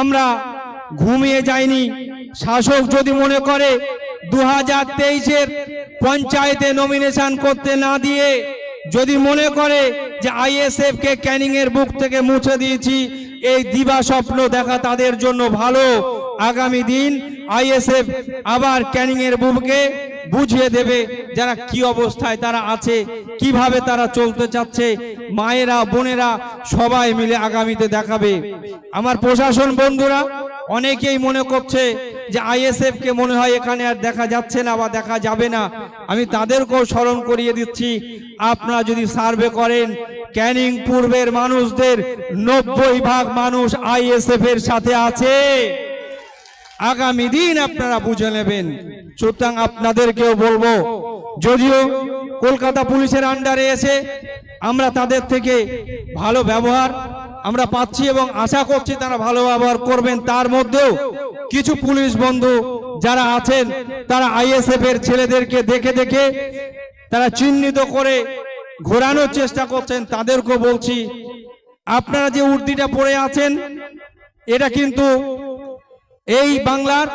আমরা ঘুমিয়ে যাইনি। শাসক যদি মনে করে দু হাজার তেইশের পঞ্চায়েতে নমিনেশন করতে না দিয়ে, যদি মনে করে যে আইএসএফ কে ক্যানিং এর বুক থেকে মুছে দিয়েছি, এই দিবা স্বপ্ন দেখা তাদের জন্য ভালো। আগামী দিন আইএসএফ আবার ক্যানিং এর বুকে বুঝিয়ে দেবে যারা কি অবস্থায় তারা আছে, কীভাবে তারা চলতে চাচ্ছে। মায়েরা, বোনেরা সবাই মিলে আগামীতে দেখাবে। আমার প্রশাসন বন্ধুরা, অনেকেই মনে করছে যে আইএসএফ কে মনে হয় এখানে আর দেখা যাচ্ছে না বা দেখা যাবে না। আমি তাদেরকেও স্মরণ করিয়ে দিচ্ছি, আপনারা যদি সার্ভে করেন, ক্যানিং পূর্বের মানুষদের নব্বই ভাগ মানুষ আইএসএফ এর সাথে আছে। আগামী দিন আপনারা বুঝে নেবেন। সুতরাং আপনাদেরকেও বলব, যদিও কলকাতা পুলিশের আন্ডারে এসে আমরা তাদের থেকে ভালো ব্যবহার আমরা পাচ্ছি এবং আশা করছি তারা ভালো ব্যবহার করবেন। তার মধ্যেও কিছু পুলিশ বন্ধু যারা আছেন, তারা আইএসএফ এর ছেলেদেরকে দেখে দেখে তারা চিহ্নিত করে ঘোরানোর চেষ্টা করছেন। তাদেরকেও বলছি, আপনারা যে উর্দিটা পড়ে আছেন, এটা কিন্তু এই বাংলার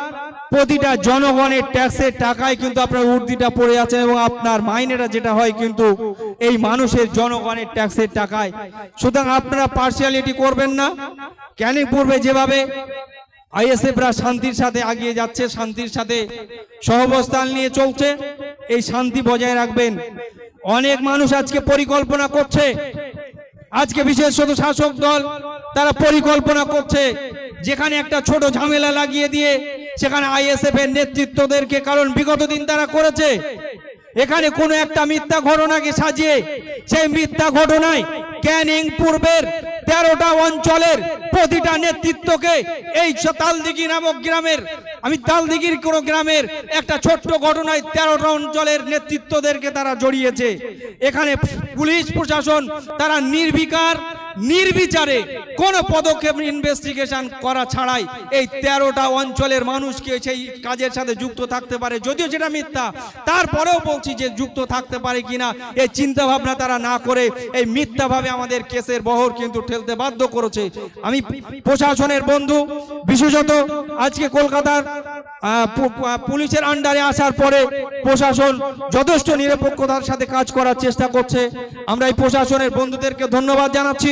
প্রতিটা জনগণের ট্যাক্সের টাকায় কিন্তু আপনার উর্দিটা পড়ে আছেন এবং আপনার মাইনেটা যেটা হয় কিন্তু এই মানুষের জনগণের ট্যাক্সের টাকায়। সুতরাং আপনারা পার্সিয়ালিটি করবেন না। কেন পূর্বে যেভাবে? আইএসএফরা শান্তির সাথে আগিয়ে যাচ্ছে, শান্তির সাথে সহবস্থান নিয়ে চলছে। এই শান্তি বজায় রাখবেন। অনেক মানুষ আজকে পরিকল্পনা করছে। আজকে বিশেষত শাসক দল, তারা পরিকল্পনা করছে। যেখানে একটা ছোট ঝামেলা লাগিয়ে দিয়ে, সেখানে আইএসএফ এর নেতৃত্বদেরকে কারণ বিগত দিন তারা করেছে। এখানে কোনো একটা মিথ্যা ঘটনাকে সাজিয়ে? সেই মিথ্যা ঘটনায় ক্যানিং পূর্বের তেরোটা অঞ্চলের প্রতিটা নেতৃত্বকে এই তালদিঘি নামক গ্রামের, আমি তালদিঘির কোন গ্রামের একটা ছোট্ট ঘটনায় তেরোটা অঞ্চলের নেতৃত্বদেরকে তারা জড়িয়েছে। এখানে পুলিশ প্রশাসন তারা নির্বিকার নির্বিচারে কোন পদক্ষেপ ইনভেস্টিগেশন করা ছাড়াই এই তেরোটা অঞ্চলের মানুষকে সেই কাজের সাথে যুক্ত থাকতে পারে। যদিও সেটা মিথ্যা, তারপরেও বলছি যে যুক্ত থাকতে পারে কিনা এই চিন্তাভাবনা তারা না করে এই মিথ্যাভাবে আমাদের কেসের বহর কিন্তু ঠেলতে বাধ্য করেছে। আমি প্রশাসনের বন্ধু, বিশেষত আজকে কলকাতার পুলিশের আন্ডারে আসার পরে প্রশাসন যথেষ্ট নিরপেক্ষতার সাথে কাজ করার চেষ্টা করছে। আমরা এই প্রশাসনের বন্ধুদেরকে ধন্যবাদ জানাচ্ছি।